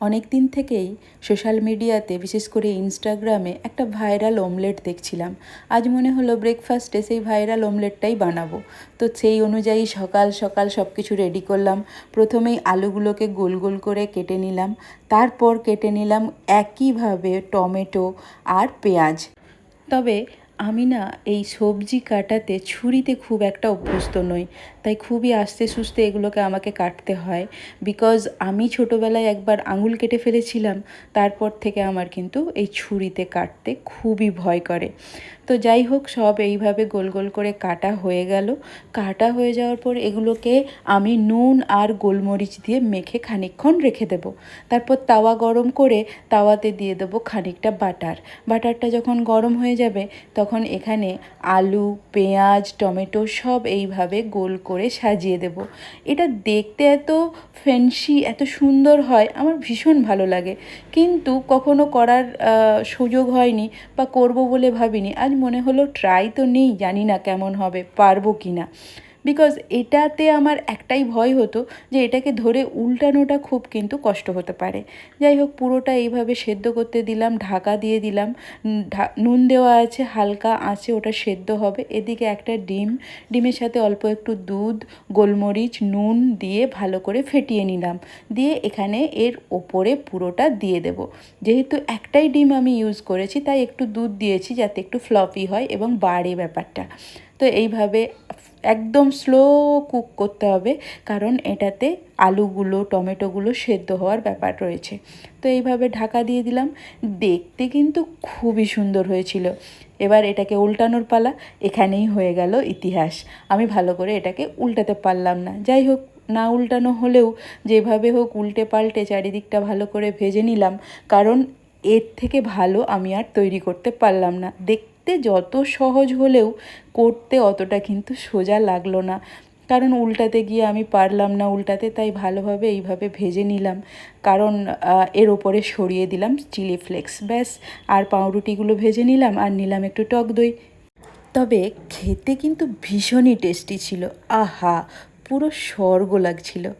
অনেক দিন থেকেই সোশ্যাল মিডিয়াতে, বিশেষ করে ইনস্টাগ্রামে একটা ভাইরাল ওমলেট দেখছিলাম। আজ মনে হলো ব্রেকফাস্টে সেই ভাইরাল ওমলেটটাই বানাবো। তো সেই অনুযায়ী সকাল সকাল সব কিছু রেডি করলাম। প্রথমেই আলুগুলোকে গোল গোল করে কেটে নিলাম। তারপর কেটে নিলাম একইভাবে টমেটো আর পেঁয়াজ। তবে আমি না এই সবজি কাটাতে ছুরিতে খুব একটা অভ্যস্ত নই। তাই খুবই আস্তে সুস্তে এগুলোকে আমাকে কাটতে হয়। বিকজ আমি ছোটোবেলায় একবার আঙুল কেটে ফেলেছিলাম, তারপর থেকে আমার কিন্তু এই ছুরিতে কাটতে খুবই ভয় করে। তো যাই হোক, সব এইভাবে গোল গোল করে কাটা হয়ে গেল। কাটা হয়ে যাওয়ার পর এগুলোকে আমি নুন আর গোলমরিচ দিয়ে মেখে খানিকক্ষণ রেখে দেব। তারপর তাওয়া গরম করে তাওয়াতে দিয়ে দেবো খানিকটা বাটার। বাটারটা যখন গরম হয়ে যাবে, তখন এখানে আলু, পেঁয়াজ, টমেটো সব এইভাবে গোল করে সাজিয়ে দেব। এটা দেখতে এত ফ্যান্সি এত সুন্দর হয়, আমার ভীষণ ভালো লাগে। কিন্তু কখনো করার সুযোগ হয়নি বা করব বলে ভাবিনি। আজ মনে হলো ট্রাই তো নেই, জানি না কেমন হবে, পারব কি না বিকজ এটাতে আমার একটাই ভয় হতো যে এটাকে ধরে উল্টানোটা খুব কিন্তু কষ্ট হতে পারে। যাই হোক, পুরোটা এইভাবে সেদ্ধ করতে দিলাম, ঢাকা দিয়ে দিলাম। নুন দেওয়া আছে, হালকা আঁচে ওটা সেদ্ধ হবে। এদিকে একটা ডিম, ডিমের সাথে অল্প একটু দুধ, গোলমরিচ, নুন দিয়ে ভালো করে ফেটিয়ে নিলাম। দিয়ে এখানে এর ওপরে পুরোটা দিয়ে দেব। যেহেতু একটাই ডিম আমি ইউজ করেছি, তাই একটু দুধ দিয়েছি যাতে একটু ফ্লপি হয় এবং বাড়ে ব্যাপারটা। তো এইভাবে একদম স্লো কুক করতে হবে, কারণ এটাতে আলুগুলো, টমেটোগুলো সেদ্ধ হওয়ার ব্যাপার রয়েছে। তো এইভাবে ঢাকা দিয়ে দিলাম, দেখতে কিন্তু খুবই সুন্দর হয়েছিল। এবার এটাকে উল্টানোর পালা, এখানেই হয়ে গেল ইতিহাস। আমি ভালো করে এটাকে উল্টাতে পারলাম না। যাই হোক, না উল্টানো হলেও যেভাবে হোক উল্টে পাল্টে চারিদিকটা ভালো করে ভেজে নিলাম, কারণ এর থেকে ভালো আমি আর তৈরি করতে পারলাম না। দেখতে যত সহজ হলেও করতে অতটা কিন্তু সোজা লাগল না। কারণ উল্টাতে গিয়ে আমি পারলাম না, উল্টাতে তাই ভালোভাবে এইভাবে ভেজে নিলাম। কারণ এর ওপরে সরিয়ে দিলাম চিলি ফ্লেক্স। ব্যাস, আর পাউরুটিগুলো ভেজে নিলাম আর নিলাম একটু টক দই। তবে খেতে কিন্তু ভীষণই টেস্টি ছিল। আহা, পুরো স্বর্গ লাগছিল।